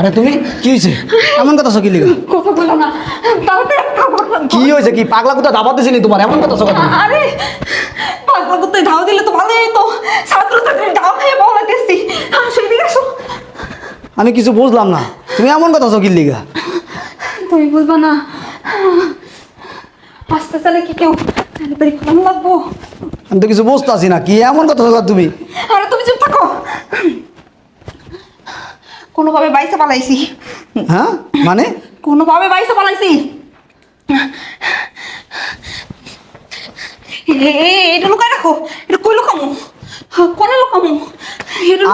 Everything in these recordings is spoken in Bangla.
আরে তুমি কি হয়েছে? এমন কথা সকিলি কথা বলো না। কি হয়েছে কি? পাগলা কোথা দাবা দিছিনি তোমার? এমন কথা সকা আরে পাগলা করতে ঢাও দিলে তো ভালোই তো ছাত্র ছাত্রী ঢাও খেয়ে ভালো লাগতেছি আসো এদিকে আসো। আমি কিছু বুঝলাম না। তুমি এমন কথা সকিলি গা তুমি বুঝবা না। আসতে চালে কি কেউ আমি তো কিছু বুঝতেছি না। কি এমন কথা সকা তুমি? আরে তুমি চুপ থাকো। কোনোভাবে বাইসে পালাইছি। হ্যাঁ? মানে? কোনোভাবে বাইসে পালাইছি। এ, এ, এটা লুকায় রাখো। এটা কই লুকামো? কোনে লুকামো?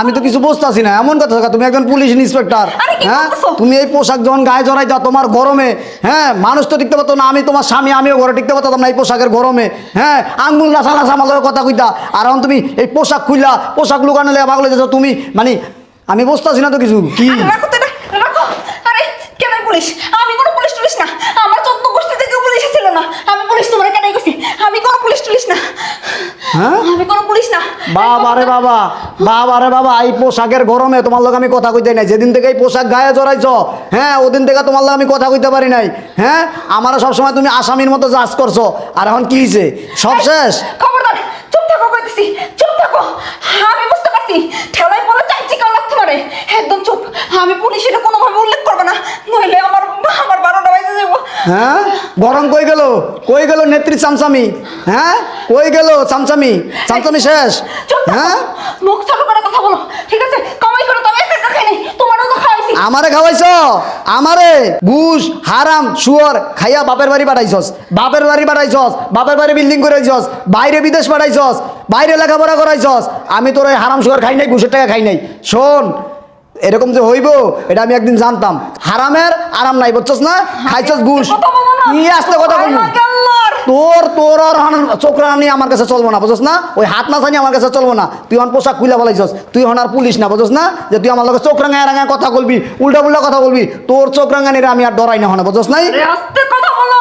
আমি তো কিছু বুঝতেছি না। এমন কথা তুমি একজন পুলিশ ইন্সপেক্টর। হ্যাঁ? তুমি এই পোশাক যখন গায়ে জড়াই যাও তোমার গরমে হ্যাঁ? মানুষ তো টিকতে পারতো না আমি তোমার স্বামী আমিও ঘরে টিকতে পারতাম না এই পোশাকের গরমে। হ্যাঁ? আঙ্গুল নাসা নাসা আমার কথা কইতা। আর এখন তুমি এই পোশাক খুইলা পোশাক লুকানো লেগে পাগলে যাচ্ছ তুমি মানে আমি বুঝতেছি না তো কিছু। কি? আরে রাখো তো এটা, রাখো। আরে কেন পুলিশ? আমি কোনো পুলিশ টুলিশ না। আমার চোদ্দ গোষ্ঠী থেকে পুলিশ ছিল না। আমি পুলিশ তোমার কেন গেছি আমি কোনো পুলিশ টুলিশ না। হ্যাঁ? আমি কোনো পুলিশ না। বাবা রে বাবা বাবা রে বাবা এই পোশাকের গরমে তোমার লোক আমি কথা কইতে নাই। যেদিন থেকে এই পোশাক গায়ে জড়াইছ হ্যাঁ ওদিন থেকে তোমার লোক আমি কথা কইতে পারি নাই। হ্যাঁ আমারও সবসময় তুমি আসামির মতো জাজ করছ। আর এখন কি হয়েছে সব শেষ? খবরদার চুপ থাকো কইতেছি চুপ থাকো। আমি বুঝতে পারছি পরে চাইছি কেউ লাগতে পারে একদম চুপ আমি পুলিশ এটা কোনোভাবে উল্লেখ করব না নইলে আমার আমার বারোটা বাজে যাব হ্যাঁ? গরম কই গেল? কই গেল নেত্রী চামচামি? হ্যাঁ? কই গেল চামচামি? চামচামি শেষ? হ্যাঁ? মুখ ছোট করে কথা বলো। ঠিক আছে? কামাই করে তবে একটা খাই নাই তোমারও তো খাওয়াইছি। আমারে খাওয়াইছ? আমারে? ঘুষ হারাম শুয়র খাইয়া বাপের বাড়ি পাঠাইছস। বাপের বাড়ি পাঠাইছস। বাপের বাড়ি বিল্ডিং করাইছস বাইরে বিদেশ পাঠাইছস। বাইরে লেখাপড়া করাইছস। আমি তোর হারাম শুয়ার খাই নাই ঘুষের টাকা খাই নাই। শোন এরকম যে হইব এটা আমি একদিন জানতাম। হারামের আরাম নাই বুঝছস না? খাইছস ঘুষ। কি আসলে কথা বলব? তোর তোর আর চোখরা নিয়ে আমার কাছে চলবো না বুঝছ না? ওই হাত না ছানি আমার কাছে চলবো না। তুই হন পোশাক খুলে বলাইছস তুই হন আর পুলিশ না বুঝছ না? যে তুই আমার লগে চোখ রাঙায় রাঙায় কথা বলবি উল্টা উল্টা কথা বলবি তোর চোখ রাঙানিরা আমি আর ডরাই না হনে বুঝছ নাই? আস্তে কথা বলো।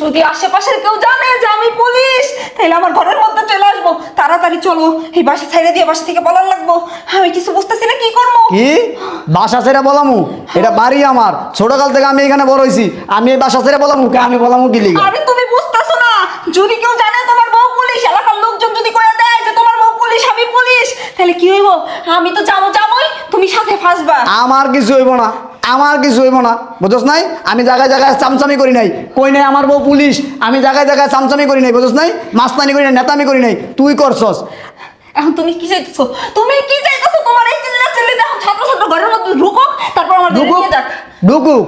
যদি আশেপাশের কেউ জানে যে আমি পুলিশ তাহলে আমার ঘরের মধ্যে চলে আসব। তাড়াতাড়ি চলো এই বাসা ছেড়ে দিয়ে বাসা থেকে বলার লাগবো। আমি কিছু বুঝতেছি না কি করব? কি? বাসা ছেড়ে বলামু? এটা বাড়ি আমার। ছোটকাল থেকে আমি এখানে বড় হয়েছি। আমি এই বাসা ছেড়ে বলামু কে? আমি বলামু কি লিগা? আরে তুমি বুঝতেছো না। যদি কেউ জানে তোমার বউ পুলিশ এলাকার লোকজন যদি করে দেয় যে তোমার বউ পুলিশ আমি পুলিশ তাহলে কি হইব? আমি তো যাব যাবোই। তুমি সাথে ফাঁসবা। আমার কিছু হইব না। আমার কিছু হইব না বুঝছ নাই? আমি জায়গায় জায়গায় চামচামি করি নাই। কই নাই আমার বউ পুলিশ? আমি জায়গায় জায়গায় চামচামি করি নাই বুঝছ নাই? মাস্তানি করি নাই নেতামি করি নাই। তুই করছস। এখন তুমি কি চাইতেছো? তুমি কি চাইতেছো তোমার এই চিল্লা চিল্লি দেখো ছাত্র ছাত্র ঘরের মধ্যে ঢুকো তারপর আমার ঢুকুক ঢুকুক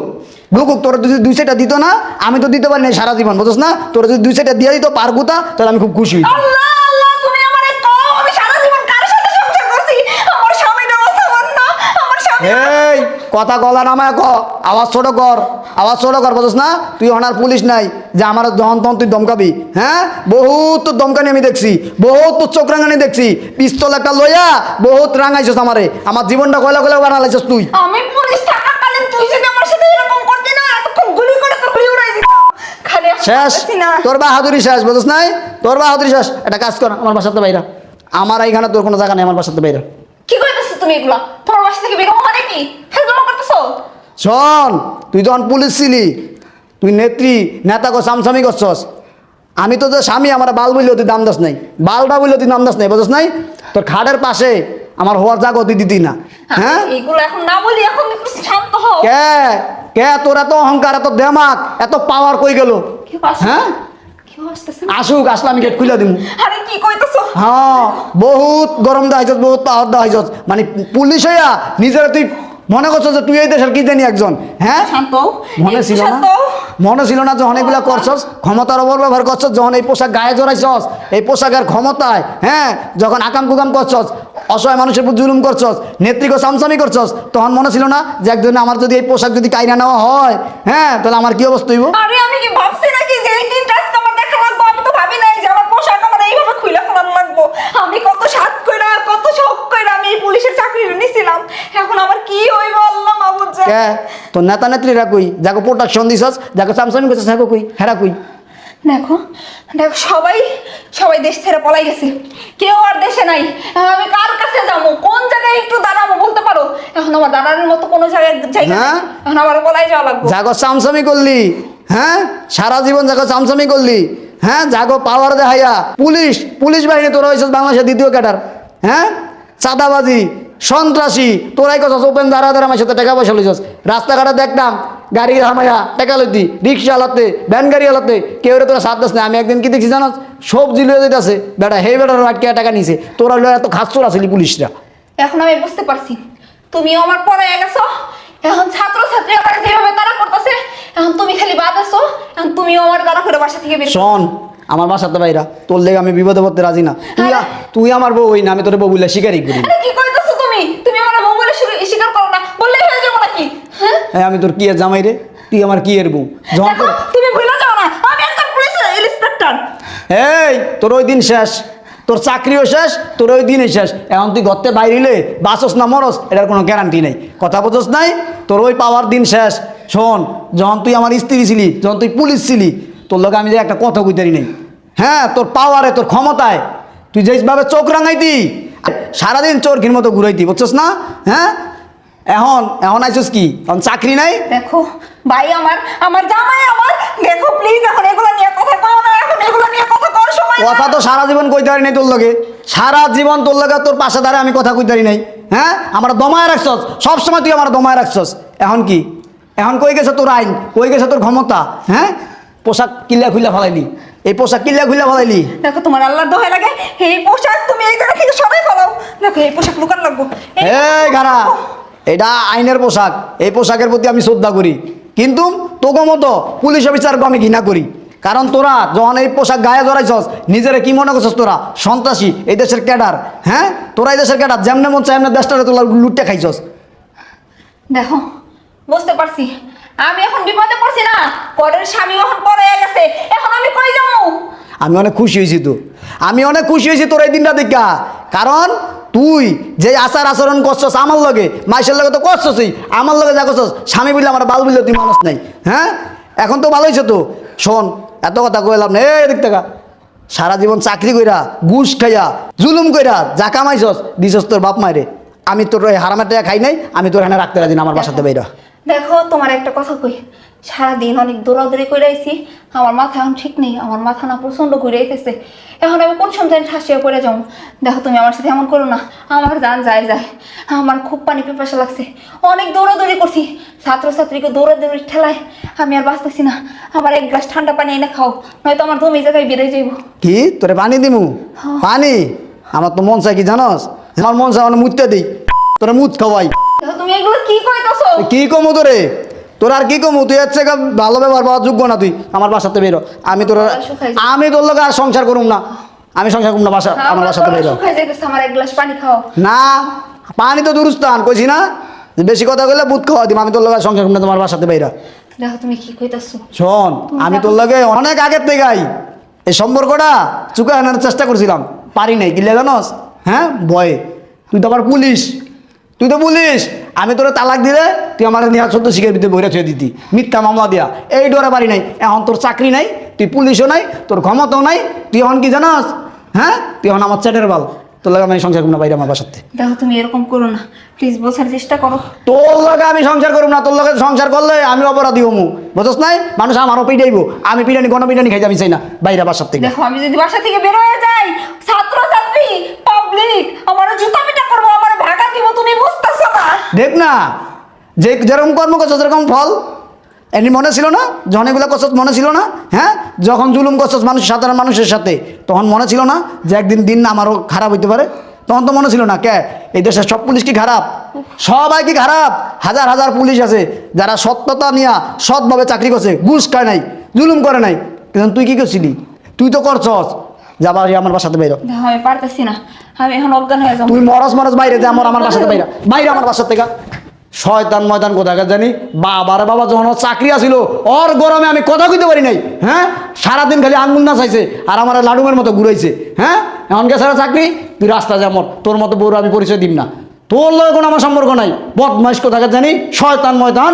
ঢুকুক। তোর যদি দুই সেটা দিত না আমি তো দিতে পারি না সারা জীবন বুঝছ না? তোর যদি দুই সেটা দিয়ে দিত পারগুতা তাহলে আমি খুব খুশি। আল্লাহ আল্লাহ তুমি আমারে কও আমি সারা জীবন কার সাথে সংসার করছি আমার স্বামীটা বাঁচাবার না আমার স্বামী এই কথা গলা নামায় ক আওয়াজ ছোট কর আওয়াজ ছোট কর বুঝছ না? তুই হনার পুলিশ নাই যে আমার যখন তখন তুই দমকাবি হ্যাঁ? বহুত তোর দমকানি আমি দেখছি বহুত তোর চোখ রাঙানি দেখছি পিস্তল একটা লইয়া বহুত রাঙাইছস আমারে আমার জীবনটা কয়লা কয়লা বানালাইছস তুই? আমি পুলিশ থাকাকালীন তুই যদি আমার সাথে এরকম করতি না এতক্ষণ গুলি করে তো গুলি উড়াই দিত খালি শেষ। তোর বাহাদুরি শেষ বুঝছ নাই? তোর বাহাদুরি শেষ। একটা কাজ কর আমার বাসাতে বাইরা। আমার এইখানে তোর কোনো জায়গা নেই আমার বাসাতে বাইরা। কি কইতেছো তুমি এগুলা? বাসা থেকে হওয়া মানে হ্যাঁ করতেছো? শোন তুই যখন পুলিশ ছিলি তুই নেত্রী নেতা কো সামসামি করছস। আমি তো তোর স্বামী আমার বাল বললেও তুই দাম দাস নাই। বালটা বললেও তুই দাম দাস নাই বুঝছ নাই? তোর খাটের পাশে আমার হওয়ার জাগো তুই দিতি না। হ্যাঁ এগুলো এখন না বলি এখন একটু শান্ত হও। কে? কে তোর এত অহংকার এত দেমাক এত পাওয়ার কই গেল? হ্যাঁ? আসুক আসলে আমি গেট খুলে দিব আরে কি কইতেছো? হ্যাঁ বহুত গরম হয়েছ বহুত পাওয়ার হয়েছ মানে পুলিশ হইয়া নিজের তুই মনে করছ যে তুই এই দেশের কি জানি একজন হ্যাঁ? শান্ত। মনে ছিল না? মনে ছিল না যখন এগুলা করছস? ক্ষমতার অপব্যবহার করছস যখন এই পোশাক গায়ে জড়াইছস এই পোশাকের ক্ষমতায় হ্যাঁ? যখন আকাম কুকাম করছস অসহায় মানুষের উপর জুলুম করছস নেত্রীকে সামসামি করছস তখন মনে ছিল না যে একজন আমার যদি এই পোশাক যদি কাইনা নেওয়া হয় হ্যাঁ? তাহলে আমার কি অবস্থা হইব? আরে আমি কি ভাবছি নাকি যে এই দিনটা আজকে আমার দেখা লাগবো আমি তো ভাবি নাই যে আমার পোশাক আমার এইভাবে খুলে ফেলানো লাগবো আমি কত সাত কইরা কত শখ কইরা আমি পুলিশের চাকরি নিছিলাম। এখন আমার কি হইব আল্লাহ জান কে? তোর নেতা নেত্রীরা কই? যাকে প্রোটেকশন দিছস যাকে সামসামি করছস হ্যাঁ কই? হেরা কই? দেখো দেখো সবাই সবাই দেশ ছেড়ে পলাই গেছে। কেউ আর দেশে নাই। আমি কার কাছে যাব? কোন জায়গায় একটু দাঁড়াবো বলতে পারো? এখন আমার দাঁড়ানোর মতো কোনো জায়গায় জায়গা নেই। এখন আমার পলাই যাওয়া লাগবে। জাগো চামচামি করলি হ্যাঁ? সারা জীবন জাগো চামচামি করলি হ্যাঁ জাগো পাওয়ার দেখাইয়া পুলিশ পুলিশ বাহিনী, তোরা হয়েছিস বাংলাদেশের দ্বিতীয় ক্যাডার। হ্যাঁ? চাঁদাবাজি, সন্ত্রাসী, তোরাই কথা ওপেন দাঁড়া দাঁড়া, আমার সাথে টাকা পয়সা লইছস। রাস্তাঘাটে দেখতাম, গাড়ি হামাইয়া টাকা লইতি, রিক্সা আলাতে ভ্যান গাড়ি আলাতে কেউ রে তোরা সাথ দাস না। আমি একদিন কি দেখছি জানো সবজি লয়ে যেতেছে বেটা হে বেটার আটকে টাকা নিছে। তোরা লয়ে এত খাচ্ছর আসলি পুলিশরা। এখন আমি বুঝতে পারছি। তুমিও আমার পড়ায় গেছো। এখন ছাত্র ছাত্রী আমার যেভাবে তারা করতেছে? এখন তুমি খালি বাদ আছো এখন তুমিও আমার তারা করে বাসা থেকে বের শোন আমার বাসাতে বাইরা তোর লেগে আমি বিপদে পড়তে রাজি না। তুই তুই আমার বউ হই না আমি তোর বউ বলে শিকারই করি। কি কইতেছো তুমি? তুমি আমার বউ বলে শুরু স্বীকার করো না। বললেই হয়ে যাব নাকি? হ্যাঁ? আমি তোর কি এর জামাই রে? তুই আমার কি এর বউ? যখন তুমি ভুলে যাও না। আমি একজন পুলিশ ইন্সপেক্টর এই তোর ওই দিন শেষ। তোর চাকরিও শেষ তোর ওই দিনই শেষ। এখন তুই গর্তে বাইরিলে বাসস না মরস এটার কোনো গ্যারান্টি নেই। কথা বুঝস নাই? তোর ওই পাওয়ার দিন শেষ। শোন যখন তুই আমার স্ত্রী ছিলি যখন তুই পুলিশ ছিলি তোর লোক আমি যে একটা কথা কইতারি নেই। হ্যাঁ তোর পাওয়ারে তোর ক্ষমতায়। তুই যেভাবে চোখ রাঙাইতি সারাদিন চোরখির মতো ঘুরাইতি বুঝছস না? হ্যাঁ? এখন এখন আইসস কি? তখন চাকরি নাই? দেখো ভাই আমার আমার জামাই আমার। দেখো প্লিজ এখন এগুলো নিয়ে কথা কও না এখন এগুলো নিয়ে কথা কওয়ার সময় কথা তো সারা জীবন কইতে পারি নাই তোর লগে। সারা জীবন তোর লগে তোর পাশে দাঁড়ে আমি কথা কইতে পারি নাই। হ্যাঁ? আমার দমায় রাখছস। সবসময় তুই আমার দমায় রাখছস। এখন কি? এখন কই গেছে তোর আইন? কই গেছে তোর ক্ষমতা? হ্যাঁ? পোশাক কিল্লা খুইলা ফেলাইলি। এই পোশাক কিল্লা খুইলা ফেলাইলি? দেখো তোমার আল্লাহর দোহাই লাগে। এই পোশাক তুমি এই জায়গা থেকে সরাই ফেলাও। দেখো এই পোশাক লুকান লাগবো। এই এই গারা এটা আইনের পোশাক। এই পোশাকের প্রতি আমি শ্রদ্ধা করি। কিন্তু তোকে মতো পুলিশ অফিসারকে আমি ঘৃণা করি। কারণ তোরা যখন এই পোশাক গায়ে জড়াইছস নিজেরা কি মনে করছস তোরা? সন্ত্রাসী এই দেশের ক্যাডার হ্যাঁ? তোরা এই দেশের ক্যাডার যেমনে মন চায় এমনি দেশটারে তোলা লুটে খাইছস। দেখো বুঝতে পারছি। আমি এখন বিপদে পড়ছি না? পরের স্বামী এখন পরে গেছে। এখন আমি কই যাব? আমি অনেক খুশি হয়েছি তো। আমি অনেক খুশি হয়েছি তোর এই দিনটা দেখা। কারণ তুই যে আচার আচরণ করছস আমার লগে মাইসের লগে তো করছসই। আমার লগে যা করছস স্বামী বললে আমার বাল বললে তুই মানুষ নাই হ্যাঁ? এখন তো ভালো হয়েছে তো। শোন এত কথা কইলাম না দিক টাকা সারা জীবন চাকরি কইরা, ঘুষ খাইয়া, জুলুম কইরা যা কামাইছস, দিছস তোর বাপ মায়েরে আমি তোর ওই হারামের খাই নাই, আমি তোর এখানে রাখতে রাজি না আমার বাসাতে বাইরা। দেখো, তোমার একটা কথা কই। সারাদিন অনেক দৌড়াদৌড়ি করে আইছি। আমার মাথা এখন ঠিক নেই আমার মাথা না প্রচণ্ড ঘুরে আইতেছে। এখন আমি কোন সময় ঠাসিয়ে পড়ে যাব? দেখো তুমি আমার সাথে এমন করো না আমার জান যায় যায় আমার খুব পানি পিপাসা লাগছে। অনেক দৌড়াদৌড়ি করছি ছাত্রছাত্রীকে দৌড়াদৌড়ি ঠেলায় আমি আর বাঁচতেছি না। আমার এক গ্লাস ঠান্ডা পানি এনে খাও নয়তো আমার এই জায়গায় বেড়ে যাইব। কি? তোরে পানি দিমু? পানি? আমার তো মন চাই কি জানস? আমার মন চাই আমার মুততে দিই। তোরে মুত খাওয়াই। দেখো তুমি এগুলো কি কইতাছো? কি কমো তোরে? তোর আর কি কমু? তুই হচ্ছে ভালো ব্যবহার পাওয়ার যোগ্য না তুই। আমার বাসাতে বেরো। আমি তোর গলা আমি তোর লোক আর সংসার করুম না। আমি সংসার করুম না বাসা আমার বাসাতে গলা বেরো। না পানি তো দুরুস্তান কইছি না? বেশি কথা কইলে বুধ খাওয়া দিম। আমি তোর লোক আর সংসার করুম না তোমার বাসাতে বেরো তুমি কি কইতাছো। শোন আমি তোর লগে অনেক আগের থেকে আই এই সম্পর্কটা চুকা আনার চেষ্টা করছিলাম। পারি নাই কিলে জানস? হ্যাঁ? ভয়ে। তুই তো আবার পুলিশ। তুই তো পুলিশ। আমি তোরে তালাক দিলে তুই আমার নিয়ে সত্য শিখের ভিতরে বইরা ছুঁয়ে দিতি। মিথ্যা মামলা দিয়া। এই ডরে বাড়ি নাই, এখন তোর চাকরি নাই, তুই পুলিশও নাই, তোর ক্ষমতাও নাই, তুই এখন কি জানাস? হ্যাঁ? তুই এখন আমার চ্যাটের বাল। তোর লাগে আমি সংসার না বাইরে আমার বাসাতে। দেখো তুমি এরকম করো না। প্লিজ বোঝার চেষ্টা করো। তোর লগে আমি সংসার না তোর লগে সংসার করলে আমি অপরাধী হমু। বুঝছ নাই? মানুষ আমারও পিটাইব। আমি পিটানি গণ পিটানি খাইতে আমি চাই না বাইরে বাসার থেকে। দেখো আমি যদি বাসা থেকে বের হয়ে যাই ছাত্র ছাত্রী পাবলিক আমার জুতা পিটা করব আমার ভাগা দিব তুমি বুঝতেছো না? দেখ না যে যেরকম কর্ম করছ সেরকম ফল এমনি মনে ছিল না? যখন এগুলো করছস মনে ছিল না? হ্যাঁ? যখন জুলুম করছস মানুষ সাধারণ মানুষের সাথে তখন মনে ছিল না যে একদিন দিন আমারও খারাপ হইতে পারে? তখন তো মনে ছিল না কে? এই দেশের সব পুলিশ কি খারাপ? সবাই কি খারাপ? হাজার হাজার পুলিশ আছে যারা সত্যতা নিয়ে সৎভাবে চাকরি করছে ঘুষ খায় নাই জুলুম করে নাই। কিন্তু তুই কি করছিলি? তুই তো করছস। আমার বাসাতে বেরো দেখো আমি পারতেছি না। আমি এখন অজ্ঞান হয়ে যাব। তুই মরস মরস বাইরে যা আমার আমার বাসাতে বাইরে বাইরে আমার বাসার থেকে। শয়তান ময়দান কোথাকার জানি? বাবার বাবা যখন চাকরি আসিল ওর গরমে আমি কথা কইতে পারি নাই হ্যাঁ? সারাদিন খালি আঙ্গুল না চাইছে আর আমার লাডুমের মতো ঘুরাইছে হ্যাঁ? এমন কে সারা চাকরি? তুই রাস্তা যেমন তোর মতো বউর আমি পরিচয় দিম না। তোর লগে কোনো আমার সম্পর্ক নাই। বদমাইশ কোথাকার জানি? শয়তান ময়দান